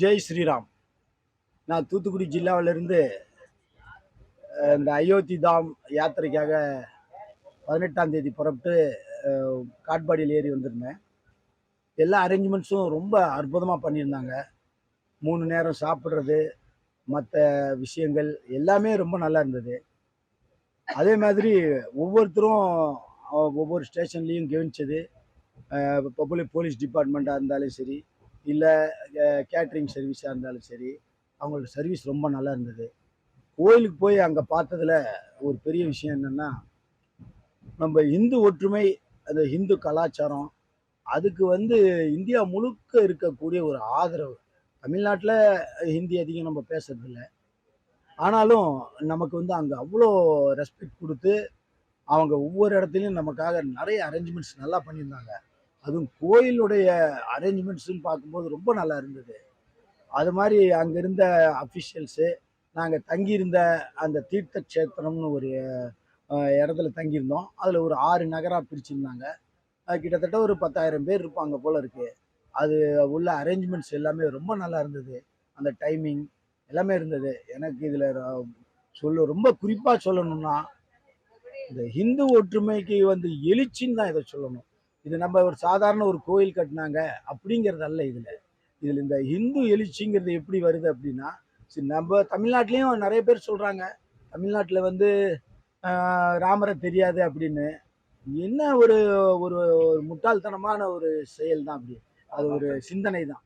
ஜெய் ஸ்ரீராம். நான் தூத்துக்குடி ஜில்லாவிலிருந்து இந்த அயோத்தி தாம் யாத்திரைக்காக பதினெட்டாம் தேதி புறப்பட்டு காட்பாடியில் ஏறி வந்திருந்தேன். எல்லா அரேஞ்ச்மெண்ட்ஸும் ரொம்ப அற்புதமாக பண்ணியிருந்தாங்க. மூணு நேரம் சாப்பிட்றது மற்ற விஷயங்கள் எல்லாமே ரொம்ப நல்லா இருந்தது. அதே மாதிரி ஒவ்வொருத்தரும் ஒவ்வொரு ஸ்டேஷன்லேயும் கவனிச்சது. பப்ளிக் போலீஸ் டிபார்ட்மெண்ட்டாக இருந்தாலும் சரி இல்லை கேட்ரிங் சர்வீஸாக இருந்தாலும் சரி அவங்களோட சர்வீஸ் ரொம்ப நல்லா இருந்தது. கோயிலுக்கு போய் அங்கே பார்த்ததில் ஒரு பெரிய விஷயம் என்னென்னா நம்ம இந்து ஒற்றுமை அந்த இந்து கலாச்சாரம் அதுக்கு வந்து இந்தியா முழுக்க இருக்கக்கூடிய ஒரு ஆதரவு. தமிழ்நாட்டில் ஹிந்தி அதிகம் நம்ம பேசுறதில்ல. ஆனாலும் நமக்கு வந்து அங்கே அவ்வளோ ரெஸ்பெக்ட் கொடுத்து அவங்க ஒவ்வொரு இடத்துலையும் நமக்காக நிறைய அரேஞ்ச்மெண்ட்ஸ் நல்லா பண்ணியிருந்தாங்க. அதுவும் கோயிலுடைய அரேஞ்ச்மெண்ட்ஸுன்னு பார்க்கும்போது ரொம்ப நல்லா இருந்தது. அது மாதிரி அங்கே இருந்த அஃபிஷியல்ஸு நாங்கள் தங்கியிருந்த அந்த தீர்த்த கஷேத்திரம்னு ஒரு இடத்துல தங்கியிருந்தோம். அதில் ஒரு ஆறு நகராக பிரிச்சிருந்தாங்க. கிட்டத்தட்ட ஒரு பத்தாயிரம் பேர் இருப்பாங்க போல் இருக்குது அது உள்ள அரேஞ்ச்மெண்ட்ஸ் எல்லாமே ரொம்ப நல்லா இருந்தது. அந்த டைமிங் எல்லாமே இருந்தது. எனக்கு இதில் சொல்ல ரொம்ப குறிப்பாக சொல்லணும்னா இந்த ஹிந்து ஒற்றுமைக்கு வந்து எழுச்சின்னு தான் இதை சொல்லணும். இது நம்ம ஒரு சாதாரண ஒரு கோயில் கட்டினாங்க அப்படிங்கிறதல்ல இதில். இதில் இந்த ஹிந்து எழுச்சிங்கிறது எப்படி வருது அப்படின்னா சரி நம்ம தமிழ்நாட்டிலையும் நிறைய பேர் சொல்கிறாங்க தமிழ்நாட்டில் வந்து ராமரை தெரியாது அப்படின்னு. என்ன ஒரு ஒரு ஒரு முட்டாள்தனமான ஒரு செயல் தான் அப்படி. அது ஒரு சிந்தனை தான்